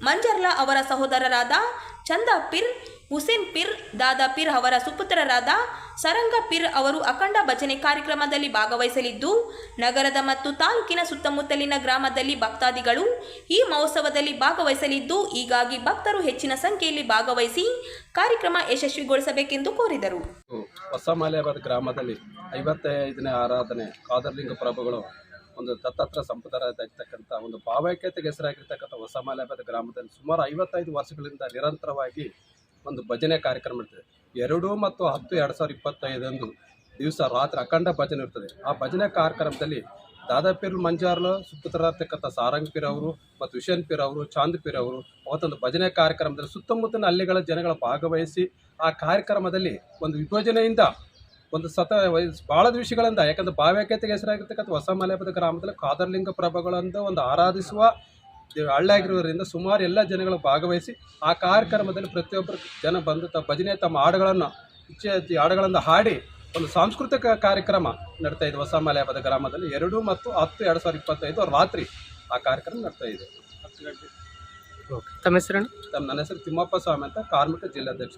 [SPEAKER 4] ಮಂಜರ್ಲಾ ಅವರ ಸಹೋದರರಾದ ಚಂದ ಪಿರ್ ಹುಸೇನ್ ಪಿರ್ ದಾದಾ ಪಿರ್ ಅವರ ಸುಪುತ್ರರಾದ ಸರಂಗ ಪಿರ್ ಅವರು ಅಖಂಡ ಭಜನೆ ಕಾರ್ಯಕ್ರಮದಲ್ಲಿ ಭಾಗವಹಿಸಲಿದ್ದು ನಗರದ ಮತ್ತು ತಾಲೂಕಿನ ಸುತ್ತಮುತ್ತಲಿನ ಗ್ರಾಮದಲ್ಲಿ ಭಕ್ತಾದಿಗಳು ಈ ಮಹೋತ್ಸವದಲ್ಲಿ ಭಾಗವಹಿಸಲಿದ್ದು ಹೀಗಾಗಿ ಭಕ್ತರು ಹೆಚ್ಚಿನ ಸಂಖ್ಯೆಯಲ್ಲಿ ಭಾಗವಹಿಸಿ ಕಾರ್ಯಕ್ರಮ ಯಶಸ್ವಿಗೊಳಿಸಬೇಕೆಂದು ಕೋರಿದರು
[SPEAKER 9] ಗ್ರಾಮದಲ್ಲಿ ಐವತ್ತೈದನೇ ಆರಾಧನೆ ಕಾದರ್ಲಿಂಗ ಪ್ರಭುಗಳು ಒಂದು ದತ್ತಾತ್ರ ಸಂಪದರಾಗಿರ್ತಕ್ಕಂಥ ಒಂದು ಭಾವೈಕ್ಯತೆಗೆ ಹೆಸರಾಗಿರ್ತಕ್ಕಂಥ ಹೊಸ ಗ್ರಾಮದಲ್ಲಿ ಸುಮಾರು ಐವತ್ತೈದು ವರ್ಷಗಳಿಂದ ನಿರಂತರವಾಗಿ ಒಂದು ಭಜನೆ ಕಾರ್ಯಕ್ರಮ ಇರ್ತದೆ ಎರಡು ಮತ್ತು ಹತ್ತು ಎರಡು ಸಾವಿರದ ಇಪ್ಪತ್ತೈದರಂದು ದಿವಸ ರಾತ್ರಿ ಅಖಂಡ ಭಜನೆ ಇರ್ತದೆ ಆ ಭಜನೆ ಕಾರ್ಯಕ್ರಮದಲ್ಲಿ ದಾದಾಪೀರ್ ಮಂಜಾರ್ಲ ಸುಪುತ್ರರಾಗಿರ್ತಕ್ಕಂಥ ಸಾರಂಗ್ ಪೀರ್ ಅವರು ಮತ್ತು ಹುಷನ್ ಪೀರ್ ಅವರು ಚಾಂದ್ ಪೀರ್ ಅವರು ಅವತ್ತೊಂದು ಭಜನೆ ಕಾರ್ಯಕ್ರಮದಲ್ಲಿ ಸುತ್ತಮುತ್ತಲಿನ ಹಳ್ಳಿಗಳ ಜನಗಳ ಭಾಗವಹಿಸಿ ಆ ಕಾರ್ಯಕ್ರಮದಲ್ಲಿ ಒಂದು ವಿಭಜನೆಯಿಂದ ಒಂದು ಸತ ಭಾಳ ವಿಷಯಗಳಿಂದ ಯಾಕಂದ್ರೆ ಭಾವ್ಯಾಖ್ಯತೆಗೆ ಹೆಸರಾಗಿರ್ತಕ್ಕಂಥ ಹೊಸ ಮಲೆಪದ ಗ್ರಾಮದಲ್ಲಿ ಕಾದರ್ಲಿಂಗ ಪ್ರಭಗಳಂದು ಒಂದು ಆರಾಧಿಸುವ ಹಳ್ಳಿಯಾಗಿರುವುದರಿಂದ ಸುಮಾರು ಎಲ್ಲ ಜನಗಳು ಭಾಗವಹಿಸಿ ಆ ಕಾರ್ಯಕ್ರಮದಲ್ಲಿ ಪ್ರತಿಯೊಬ್ಬರು ಜನ ಬಂದು ತಮ್ಮ ಭಜನೆ ತಮ್ಮ ಹಾಡುಗಳನ್ನು ಹಾಡುಗಳನ್ನು ಹಾಡಿ ಒಂದು ಸಾಂಸ್ಕೃತಿಕ ಕಾರ್ಯಕ್ರಮ ನಡ್ತಾ ಇದೆ ಹೊಸ ಮಲೆಪದ ಗ್ರಾಮದಲ್ಲಿ ಎರಡು ಮತ್ತು ಹತ್ತು ಎರಡು ಸಾವಿರದ ಇಪ್ಪತ್ತೈದು ರಾತ್ರಿ ಆ ಕಾರ್ಯಕ್ರಮ ನಡ್ತಾ ಇದೆ ತಮ್ಮ ಹೆಸರು ತಮ್ಮ ನನ್ನ ಹೆಸರು ತಿಮ್ಮಪ್ಪ ಸ್ವಾಮಿ ಅಂತ ಕಾರ್ಮಿಕ ಜಿಲ್ಲಾಧ್ಯಕ್ಷ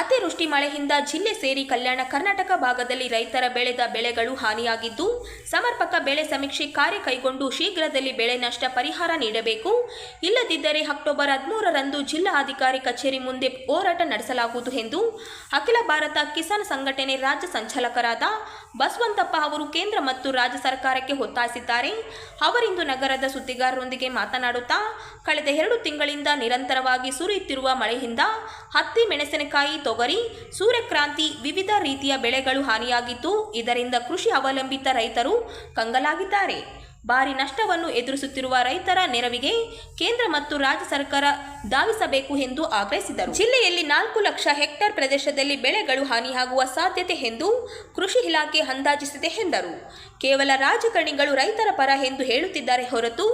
[SPEAKER 4] ಅತಿವೃಷ್ಟಿ ಮಳೆಯಿಂದ ಜಿಲ್ಲೆ ಸೇರಿ ಕಲ್ಯಾಣ ಕರ್ನಾಟಕ ಭಾಗದಲ್ಲಿ ರೈತರ ಬೆಳೆದ ಬೆಳೆಗಳು ಹಾನಿಯಾಗಿದ್ದು ಸಮರ್ಪಕ ಬೆಳೆ ಸಮೀಕ್ಷೆ ಕಾರ್ಯ ಕೈಗೊಂಡು ಶೀಘ್ರದಲ್ಲಿ ಬೆಳೆ ನಷ್ಟ ಪರಿಹಾರ ನೀಡಬೇಕು ಇಲ್ಲದಿದ್ದರೆ ಅಕ್ಟೋಬರ್ ಹದಿಮೂರರಂದು ಜಿಲ್ಲಾಧಿಕಾರಿ ಕಚೇರಿ ಮುಂದೆ ಹೋರಾಟ ನಡೆಸಲಾಗುವುದು ಎಂದು ಅಖಿಲ ಭಾರತ ಕಿಸಾನ್ ಸಂಘಟನೆ ರಾಜ್ಯ ಸಂಚಾಲಕರಾದ ಬಸವಂತಪ್ಪ ಅವರು ಕೇಂದ್ರ ಮತ್ತು ರಾಜ್ಯ ಸರ್ಕಾರಕ್ಕೆ ಒತ್ತಾಯಿಸಿದ್ದಾರೆ ಅವರಿಂದು ನಗರದ ಸುದ್ದಿಗಾರರೊಂದಿಗೆ ಮಾತನಾಡುತ್ತಾ ಕಳೆದ ಎರಡು ತಿಂಗಳಿಂದ ನಿರಂತರವಾಗಿ ಸುರಿಯುತ್ತಿರುವ ಮಳೆಯಿಂದ ಹತ್ತಿ ಮೆಣಸಿನಕಾಯಿ ತೊಗರಿ ಸೂರ್ಯಕ್ರಾಂತಿ ವಿವಿಧ ರೀತಿಯ ಬೆಳೆಗಳು ಹಾನಿಯಾಗಿದ್ದು ಇದರಿಂದ ಕೃಷಿ ಅವಲಂಬಿತ ರೈತರು ಕಂಗಲಾಗಿದ್ದಾರೆ ಭಾರಿ ನಷ್ಟವನ್ನು ಎದುರಿಸುತ್ತಿರುವ ರೈತರ ನೆರವಿಗೆ ಕೇಂದ್ರ ಮತ್ತು ರಾಜ್ಯ ಸರ್ಕಾರ ಧಾವಿಸಬೇಕು ಎಂದು ಆಗ್ರಹಿಸಿದರು ಜಿಲ್ಲೆಯಲ್ಲಿ ನಾಲ್ಕು ಲಕ್ಷ ಹೆಕ್ಟೇರ್ ಪ್ರದೇಶದಲ್ಲಿ ಬೆಳೆಗಳು ಹಾನಿಯಾಗುವ ಸಾಧ್ಯತೆ ಎಂದು ಕೃಷಿ ಇಲಾಖೆ ಅಂದಾಜಿಸಿದೆ ಎಂದರು ಕೇವಲ ರಾಜಕಾರಣಿಗಳು ರೈತರ ಪರ ಎಂದು ಹೇಳುತ್ತಿದ್ದಾರೆ ಹೊರತು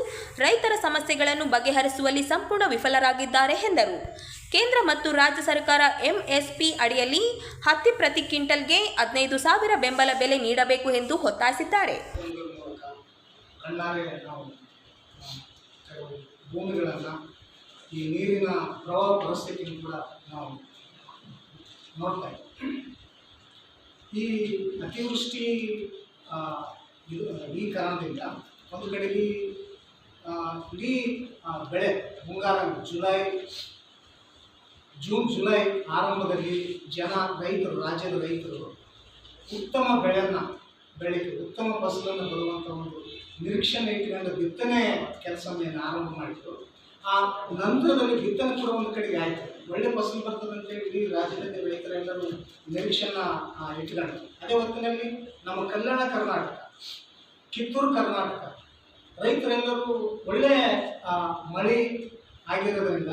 [SPEAKER 4] ರೈತರ ಸಮಸ್ಯೆಗಳನ್ನು ಬಗೆಹರಿಸುವಲ್ಲಿ ಸಂಪೂರ್ಣ ವಿಫಲರಾಗಿದ್ದಾರೆ ಎಂದರು ಕೇಂದ್ರ ಮತ್ತು ರಾಜ್ಯ ಸರ್ಕಾರ ಎಂಎಸ್ಪಿ ಅಡಿಯಲ್ಲಿ ಹತ್ತಿ ಪ್ರತಿ ಕ್ವಿಂಟಲ್ಗೆ ಹದಿನೈದು ಸಾವಿರ ಬೆಂಬಲ ಬೆಲೆ ನೀಡಬೇಕು ಎಂದು ಒತ್ತಾಯಿಸಿದ್ದಾರೆ
[SPEAKER 6] ಈ ನೀರಿನ ಪ್ರವಾಹ ಪರಿಸ್ಥಿತಿಯನ್ನು ಕೂಡ ನಾವು ನೋಡ್ತಾ ಇದ್ದೀವಿ ಈ ಅತಿವೃಷ್ಟಿ ಈ ಕಾರಣದಿಂದ ಒಂದು ಕಡೆಗೆ ಇಡೀ ಬೆಳೆ ಮುಂಗಾರ ಜುಲೈ ಜೂನ್ ಜುಲೈ ಆರಂಭದಲ್ಲಿ ಜನ ರೈತರು ರಾಜ್ಯದ ರೈತರು ಉತ್ತಮ ಬೆಳೆಯನ್ನು ಬೆಳೆದು ಉತ್ತಮ ಫಸಲನ್ನು ಬರುವಂಥ ಒಂದು ನಿರೀಕ್ಷಣೆ ಇಟ್ಟುಕೊಂಡು ಬಿತ್ತನೆ ಕೆಲಸವನ್ನು ಆರಂಭ ಮಾಡಿದ್ರು ಆ ನಂತರದಲ್ಲಿ ಬಿತ್ತನೆ ಕೂಡ ಒಂದು ಕಡೆಗೆ ಆಯಿತು ಒಳ್ಳೆ ಫಸಲು ಬರ್ತದೆ ಅಂತೇಳಿ ಇಡೀ ರಾಜ್ಯದಲ್ಲಿ ರೈತರೆಲ್ಲರೂ ನಿರೀಕ್ಷಣ ಇಟ್ಕೊಂಡ್ರು ಅದೇ ಹೊತ್ತಿನಲ್ಲಿ ನಮ್ಮ ಕಲ್ಯಾಣ ಕರ್ನಾಟಕ ಕಿತ್ತೂರು ಕರ್ನಾಟಕ ರೈತರೆಲ್ಲರೂ ಒಳ್ಳೆಯ ಮಳೆ ಆಗಿರೋದ್ರಿಂದ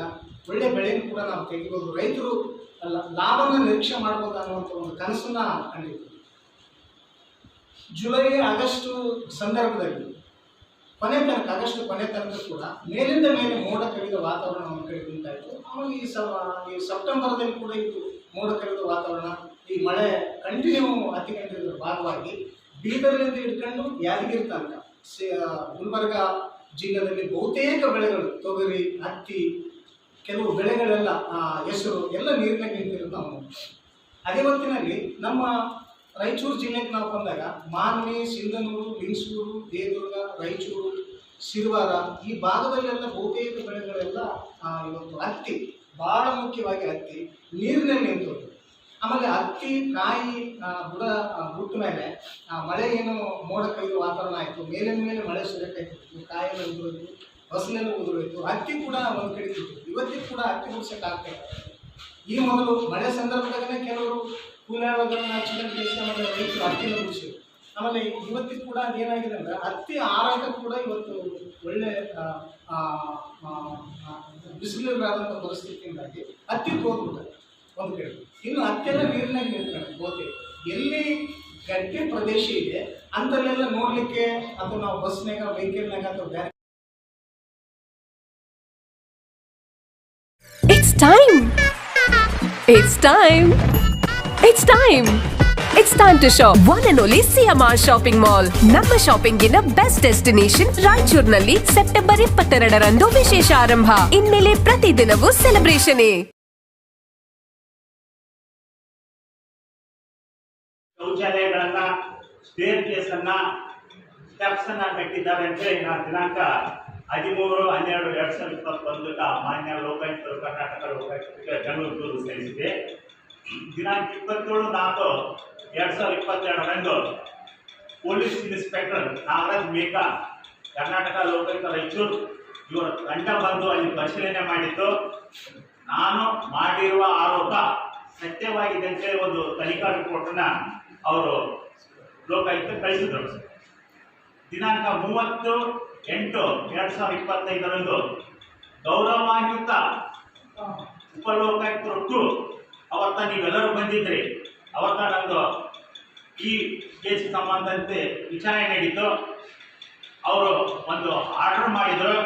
[SPEAKER 6] ಒಳ್ಳೆ ಬೆಳೆಯನ್ನು ಕೂಡ ನಾವು ತೆಗಿಬೋದು ರೈತರು ಲಾಭನ ನಿರೀಕ್ಷೆ ಮಾಡ್ಬೋದು ಅನ್ನುವಂಥ ಒಂದು ಕನಸನ್ನ ಕಂಡಿದ್ದೀವಿ ಜುಲೈ ಆಗಸ್ಟ್ ಸಂದರ್ಭದಲ್ಲಿ ಕೊನೆ ತನಕ ಆಗಸ್ಟ್ ಕೊನೆ ತನಕ ಕೂಡ ಮೇಲಿಂದ ಮೇಲೆ ಮೋಡ ಕಡಿದ ವಾತಾವರಣ ನಮ್ಮ ಆಮೇಲೆ ಈ ಈ ಸೆಪ್ಟೆಂಬರ್ದಲ್ಲಿ ಕೂಡ ಇತ್ತು ಮೋಡ ಕವಿದ ವಾತಾವರಣ ಈ ಮಳೆ ಕಂಟಿನ್ಯೂ ಅತಿಗಂಟಿದ್ರ ಭಾಗವಾಗಿ ಬೀದರ್ನಿಂದ ಹಿಡ್ಕೊಂಡು ಯಾದಗಿರಿ ತನಕ ಗುಲ್ಬರ್ಗ ಜಿಲ್ಲೆಯಲ್ಲಿ ಬಹುತೇಕ ಬೆಳೆಗಳು ತೊಗರಿ ಹತ್ತಿ ಕೆಲವು ಬೆಳೆಗಳೆಲ್ಲ ಹೆಸರು ಎಲ್ಲ ನೀರಿನಾಗ ನಿಂತಿರೋದು ನಾವು ಅದೇ ಹೊತ್ತಿನಲ್ಲಿ ನಮ್ಮ ರಾಯಚೂರು ಜಿಲ್ಲೆಗೆ ನಾವು ಬಂದಾಗ ಮಾನ್ವಿ ಸಿಂಧನೂರು ಲಿಂಗಸೂರು ದೇವದುರ್ಗ ರಾಯಚೂರು ಸಿರ್ವಾರ ಈ ಭಾಗದಲ್ಲೆಲ್ಲ ಬಹುತೇಕ ಬೆಳೆಗಳೆಲ್ಲ ಇವತ್ತು ಹತ್ತಿ ಭಾಳ ಮುಖ್ಯವಾಗಿ ಹತ್ತಿ ನೀರಿನಲ್ಲಿ ನಿಂತು ಆಮೇಲೆ ಹತ್ತಿ ಕಾಯಿ ಬುಡ ಬುಟ್ಟ ಮೇಲೆ ಮಳೆ ಏನು ಮೋಡ ಕೈದು ವಾತಾವರಣ ಆಯಿತು ಮೇಲಿನ ಮೇಲೆ ಮಳೆ ಸುರಕ್ಕಾಯ್ತು ಕಾಯಿ ಬಂದಿರೋದು ಬಸ್ನಲ್ಲಿ ಉದುರೋಯಿತು ಅಕ್ಕಿ ಕೂಡ ಒಂದು ಇತ್ತು ಇವತ್ತಿಗೆ ಕೂಡ ಅಕ್ಕಿ ಮುಗಿಸೋಕ್ಕಾಗ್ತಾ ಈ ಮೊದಲು ಮಳೆ ಸಂದರ್ಭದಾಗನೇ ಕೆಲವರು ಕೂಲಾಳಗಳನ್ನು ಹಚ್ಕೊಂಡು ಕೆಲಸ ಮಾಡಿದ ರೈತರು ಅಕ್ಕಿನ ಮುಗಿಸಿದ್ರು ಆಮೇಲೆ ಇವತ್ತಿಗೆ ಕೂಡ ಏನಾಗಿದೆ ಅಂದರೆ ಅತ್ತಿ ಆರಾಟ ಕೂಡ ಇವತ್ತು ಒಳ್ಳೆ ಬಿಸಿಲಿರಾದಂಥ ಪರಿಸ್ಥಿತಿಯಿಂದಾಗಿ ಹತ್ತಿ ತೋದ್ಬಿಟ್ಟು ಒಂದು ಕಡೆ ಇನ್ನು ಹತ್ತಿರ ನೀರಿನಾಗ ನಿಂತ್ಕೊಂಡು ಗೋತೆ ಎಲ್ಲಿ ಗಟ್ಟಿ ಪ್ರದೇಶ ಇದೆ
[SPEAKER 3] ಅಂಥಲ್ಲೆಲ್ಲ ನೋಡಲಿಕ್ಕೆ ಅಥವಾ ನಾವು ಬಸ್ನಾಗ ವೆಹಿಕಲ್ನಾಗ ಅಥವಾ ಬೇರೆ It's time!
[SPEAKER 2] It's time! It's time! It's time to shop one and only CMR shopping mall ನಮ್ಮ ಶಾಪಿಂಗಿನ ಬೆಸ್ಟ್ ಡೆಸ್ಟಿನೇಷನ್ ರಾಯಚೂರಿನಲ್ಲಿ ಸೆಪ್ಟೆಂಬರ್ ಇಪ್ಪತ್ತೆರಡರಂದು ವಿಶೇಷ ಆರಂಭ ಇನ್ಮೇಲೆ ಪ್ರತಿದಿನವೂ ಸೆಲೆಬ್ರೇಷನ್
[SPEAKER 3] ಶೌಚಾಲಯಗಳನ್ನ ಸ್ಟೇರ್ ಕೇಸ್ ಅನ್ನ ಸ್ಟೆಪ್ಸ್ ಅನ್ನ ಕಟ್ಟಿದ್ದಾರೆ ಹದಿಮೂರು
[SPEAKER 1] ಹನ್ನೆರಡು ಎರಡು ಸಾವಿರದ ಇಪ್ಪತ್ತೊಂದು ಮಾನ್ಯ ಲೋಕಾಯುಕ್ತರು ಕರ್ನಾಟಕ ಲೋಕಾಯುಕ್ತ ಜನರು ದೂರು ಸಲ್ಲಿಸಿದೆ ದಿನಾಂಕ ಇಪ್ಪತ್ತೇಳು ನಾಲ್ಕು ಎರಡ್ ಸಾವಿರದ ಇಪ್ಪತ್ತೆರಡರಂದು ಪೊಲೀಸ್ ಇನ್ಸ್ಪೆಕ್ಟರ್ ನಾಗರಾಜ್ ಮೇಕಾ ಕರ್ನಾಟಕ ಲೋಕಾಯುಕ್ತ ರಾಯಚೂರು ಇವರ ತಂಡ ಬಂದು ಅಲ್ಲಿ ಪರಿಶೀಲನೆ ಮಾಡಿತ್ತು ನಾನು ಮಾಡಿರುವ ಆರೋಪ ಸತ್ಯವಾಗಿದೆ ಅಂತೇಳಿ ಒಂದು ತನಿಖಾ ರಿಪೋರ್ಟನ್ನ ಅವರು ಲೋಕಾಯುಕ್ತ ಕಳಿಸಿದ್ರು ದಿನಾಂಕ ಮೂವತ್ತು ಎಂಟು ಎರಡು ಸಾವಿರದ ಇಪ್ಪತ್ತೈದರಂದು ಗೌರವಾನ್ವಿತ ಉಪಲೋಕಾಯುಕ್ತರೊಟ್ಟು ಅವತ್ತ ನೀವೆಲ್ಲರೂ ಬಂದಿದ್ರಿ ಅವತ್ತ ನಂದು ಈ ಕೇಸ್ ಸಂಬಂಧಂತೆ ವಿಚಾರಣೆ ನಡೀತು ಅವರು ಒಂದು ಆರ್ಡರ್ ಮಾಡಿದರು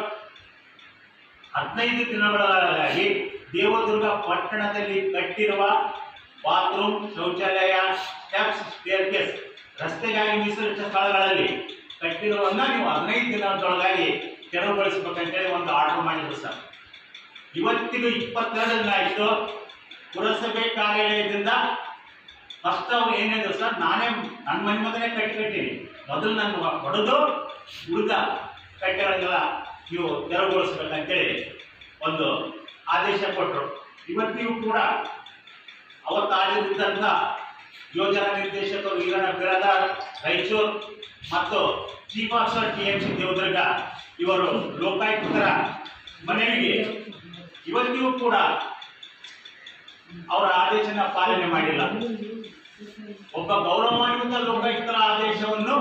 [SPEAKER 1] ಹದಿನೈದು ದಿನಗಳಾಗಿ ದೇವದುರ್ಗ ಪಟ್ಟಣದಲ್ಲಿ ಕಟ್ಟಿರುವ ಬಾತ್ರೂಮ್ ಶೌಚಾಲಯ ಸ್ಟೆಪ್ಸ್ ಕೇಸ್ ರಸ್ತೆಗಾಗಿ ಮೀಸಲಿಟ್ಟ ಸ್ಥಳಗಳಲ್ಲಿ ಕಟ್ಟಿರೋದನ್ನ ನೀವು ಹದಿನೈದು ದಿನದೊಳಗಾಗಿ ತೆರವುಗೊಳಿಸಬೇಕಂತೇಳಿ ಒಂದು ಆರ್ಡರ್ ಮಾಡಿದ್ರು ಸರ್ ಇವತ್ತಿಗೂ ಇಪ್ಪತ್ತೆರಡನಾಯಿತು ಪುರಸಭೆ ಕಾರ್ಯಾಲಯದಿಂದ ಫಸ್ಟ್ ಅವ್ರು ಏನಿದ್ರು ಸರ್ ನಾನೇ ನನ್ನ ಮನೆ ಮೊದಲೇ ಕಟ್ಟಿ ಮೊದಲು ನನ್ನ ಹೊಡೆದು ಹುಡುಗ ಕಟ್ಟಿರೋದೆಲ್ಲ ನೀವು ತೆರವುಗೊಳಿಸ್ಬೇಕಂತೇಳಿ ಒಂದು ಆದೇಶ ಕೊಟ್ಟರು ಇವತ್ತಿಗೂ ಕೂಡ ಅವತ್ತು ಯೋಜನಾ ನಿರ್ದೇಶಕರು ವೀರನಗರದ ರೈಚೂರ್ ಮತ್ತು chief DM T M C Devadurga ಇವರು ಲೋಕಾಯುಕ್ತರ ಮನವಿಗೆ ಇವತ್ತಿಗೂ ಕೂಡ ಅವರ ಆದೇಶನ ಪಾಲನೆ ಮಾಡಿಲ್ಲ ಒಬ್ಬ ಗೌರವಾನ್ವಿತ ಲೋಕಾಯುಕ್ತರ ಆದೇಶವನ್ನು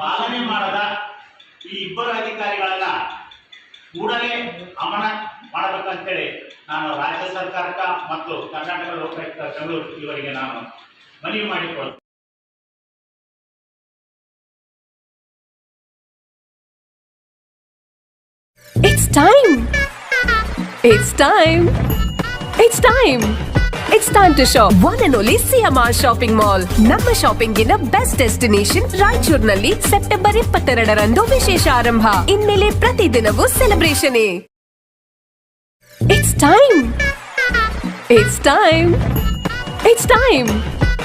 [SPEAKER 1] ಪಾಲನೆ ಮಾಡದ ಈ ಇಬ್ಬರು ಅಧಿಕಾರಿಗಳನ್ನ ಕೂಡಲೇ ಅಮನ ಮಾಡಬೇಕಂತೇಳಿ ನಾನು ರಾಜ್ಯ ಸರ್ಕಾರಕ್ಕ ಮತ್ತು ಕರ್ನಾಟಕ ಲೋಕಾಯುಕ್ತ
[SPEAKER 3] ಬೆಂಗಳೂರು ಇವರಿಗೆ ನಾನು ಮನವಿ ಮಾಡಿಕೊಳ್ಳುತ್ತೇನೆ
[SPEAKER 2] It's time. It's time. It's time. It's time to CMR shopping mall ನಮ್ಮ ಬೆಸ್ಟ್ ಡೆಸ್ಟಿನೇಷನ್ ರಾಯಚೂರ್ನಲ್ಲಿ ಸೆಪ್ಟೆಂಬರ್ ಇಪ್ಪತ್ತೆರಡರಂದು ವಿಶೇಷ ಆರಂಭ ಇನ್ಮೇಲೆ ಪ್ರತಿದಿನವೂ celebration It's time. It's time. It's time.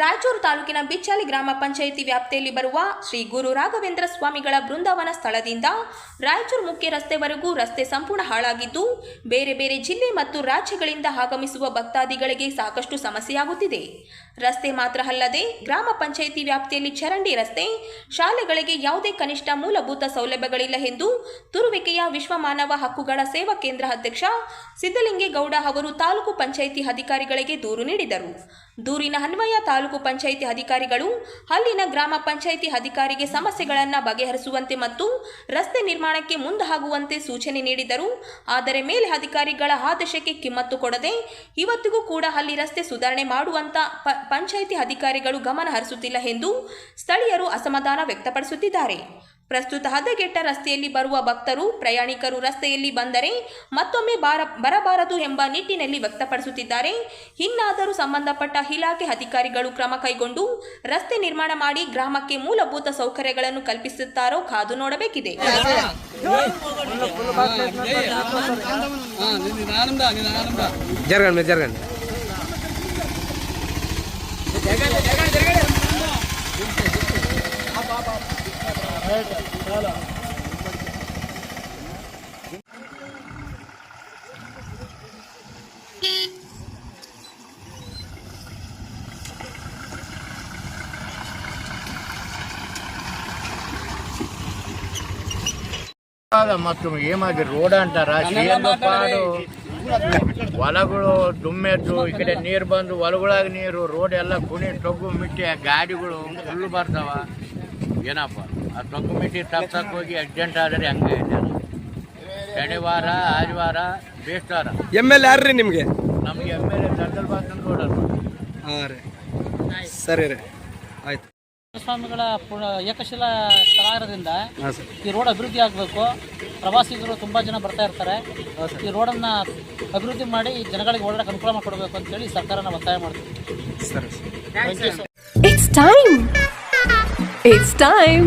[SPEAKER 4] Raichur ತಾಲೂಕಿನ ಬಿಚ್ಚಾಲಿ ಗ್ರಾಮ ಪಂಚಾಯಿತಿ ವ್ಯಾಪ್ತಿಯಲ್ಲಿ ಬರುವ ಶ್ರೀ ಗುರು ರಾಘವೇಂದ್ರ ಸ್ವಾಮಿಗಳ ಬೃಂದಾವನ ಸ್ಥಳದಿಂದ ರಾಯಚೂರು ಮುಖ್ಯ ರಸ್ತೆವರೆಗೂ ರಸ್ತೆ ಸಂಪೂರ್ಣ ಹಾಳಾಗಿದ್ದು ಬೇರೆ ಬೇರೆ ಜಿಲ್ಲೆ ಮತ್ತು ರಾಜ್ಯಗಳಿಂದ ಆಗಮಿಸುವ ಭಕ್ತಾದಿಗಳಿಗೆ ಸಾಕಷ್ಟು ಸಮಸ್ಯೆಯಾಗುತ್ತಿದೆ ರಸ್ತೆ ಮಾತ್ರ ಅಲ್ಲದೆ ಗ್ರಾಮ ಪಂಚಾಯಿತಿ ವ್ಯಾಪ್ತಿಯಲ್ಲಿ ಚರಂಡಿ ರಸ್ತೆ ಶಾಲೆಗಳಿಗೆ ಯಾವುದೇ ಕನಿಷ್ಠ ಮೂಲಭೂತ ಸೌಲಭ್ಯಗಳಿಲ್ಲ ಎಂದು ತುರುವಿಕೆಯ ವಿಶ್ವ ಮಾನವ ಹಕ್ಕುಗಳ ಸೇವಾ ಕೇಂದ್ರ ಅಧ್ಯಕ್ಷ ಸಿದ್ದಲಿಂಗೇಗೌಡ ಅವರು ತಾಲೂಕು ಪಂಚಾಯಿತಿ ಅಧಿಕಾರಿಗಳಿಗೆ ದೂರು ನೀಡಿದರು ದೂರಿನ ಅನ್ವಯ ತಾಲೂಕು ಪಂಚಾಯಿತಿ ಅಧಿಕಾರಿಗಳು ಅಲ್ಲಿನ ಗ್ರಾಮ ಪಂಚಾಯಿತಿ ಅಧಿಕಾರಿಗೆ ಸಮಸ್ಯೆಗಳನ್ನು ಬಗೆಹರಿಸುವಂತೆ ಮತ್ತು ರಸ್ತೆ ನಿರ್ಮಾಣಕ್ಕೆ ಮುಂದಾಗುವಂತೆ ಸೂಚನೆ ನೀಡಿದರು ಆದರೆ ಮೇಲೆ ಅಧಿಕಾರಿಗಳ ಆದೇಶಕ್ಕೆ ಕಿಮ್ಮತ್ತು ಕೊಡದೆ ಇವತ್ತಿಗೂ ಕೂಡ ಅಲ್ಲಿ ರಸ್ತೆ ಸುಧಾರಣೆ ಮಾಡುವಂತ ಪಂಚಾಯಿತಿ ಅಧಿಕಾರಿಗಳು ಗಮನ ಹರಿಸುತ್ತಿಲ್ಲ ಎಂದು ಸ್ಥಳೀಯರು ಅಸಮಾಧಾನ ವ್ಯಕ್ತಪಡಿಸುತ್ತಿದ್ದಾರೆ ಪ್ರಸ್ತುತ ಹದಗೆಟ್ಟ ರಸ್ತೆಯಲ್ಲಿ ಬರುವ ಭಕ್ತರು ಪ್ರಯಾಣಿಕರು ರಸ್ತೆಯಲ್ಲಿ ಬಂದರೆ ಮತ್ತೊಮ್ಮೆ ಬಾರ ಬರಬಾರದು ಎಂಬ ನಿಟ್ಟಿನಲ್ಲಿ ವ್ಯಕ್ತಪಡಿಸುತ್ತಿದ್ದಾರೆ ಇನ್ನಾದರೂ ಸಂಬಂಧಪಟ್ಟ ಇಲಾಖೆ ಅಧಿಕಾರಿಗಳು ಕ್ರಮ ಕೈಗೊಂಡು ರಸ್ತೆ ನಿರ್ಮಾಣ ಮಾಡಿ ಗ್ರಾಮಕ್ಕೆ ಮೂಲಭೂತ ಸೌಕರ್ಯಗಳನ್ನು ಕಲ್ಪಿಸುತ್ತಾರೋ ಕಾದು ನೋಡಬೇಕಿದೆ
[SPEAKER 1] మొత్తం ఏమది రోడ్ అంటారా పాడు వలగుడు దుమ్మెట్టు ఇక్కడ నీరు బందు వలగుడాగ ನೀರು ರೋಡ್ ಎಲ್ಲ ಕುಣಿ ಟೊಗ್ಗು ಮಿಟ್ಟಿ ಗಾಡಿಗಳು ಹುಲ್ಲು ಬರ್ತಾವ ಏನಪ್ಪ ಆ ಡಾಕ್ಯುಮೆಂಟಿ ತಪ್ಪಕ್ಕೆ ಹೋಗಿ ಅರ್ಜೆಂಟ್ ಆದರೆ ಹಂಗೆ ಇದೆ ಶನಿವಾರ ಆದಿವಾರ ಬೇಸ್ವಾರ
[SPEAKER 5] ಎಮ್ ಎಲ್ ಯಾರ್ರಿ ನಿಮಗೆ
[SPEAKER 1] ನಮಗೆ ಎಮ್ ಎಲ್ ಎ ದರ್ಗಲ್ಬಾದ್
[SPEAKER 5] ರೋಡಲ್ಲಿ ರೀ ಸರಿ ರೀ ಆಯ್ತು ಸ್ವಾಮಿಗಳ ಪುಣ ಏಕಶಿಲಾ ಸ್ಥಳದಿಂದ ಈ ರೋಡ್ ಅಭಿವೃದ್ಧಿ ಆಗಬೇಕು ಪ್ರವಾಸಿಗರು ತುಂಬ ಜನ ಬರ್ತಾ ಇರ್ತಾರೆ ಈ ರೋಡನ್ನು ಅಭಿವೃದ್ಧಿ ಮಾಡಿ ಜನಗಳಿಗೆ ಓಡಾಡಕ್ಕೆ ಅನುಕೂಲ
[SPEAKER 9] ಮಾಡಿಕೊಡ್ಬೇಕು ಅಂತೇಳಿ ಸರ್ಕಾರನ ಒತ್ತಾಯ ಮಾಡ್ತೀವಿ ಸರಿ sir
[SPEAKER 2] it's time it's time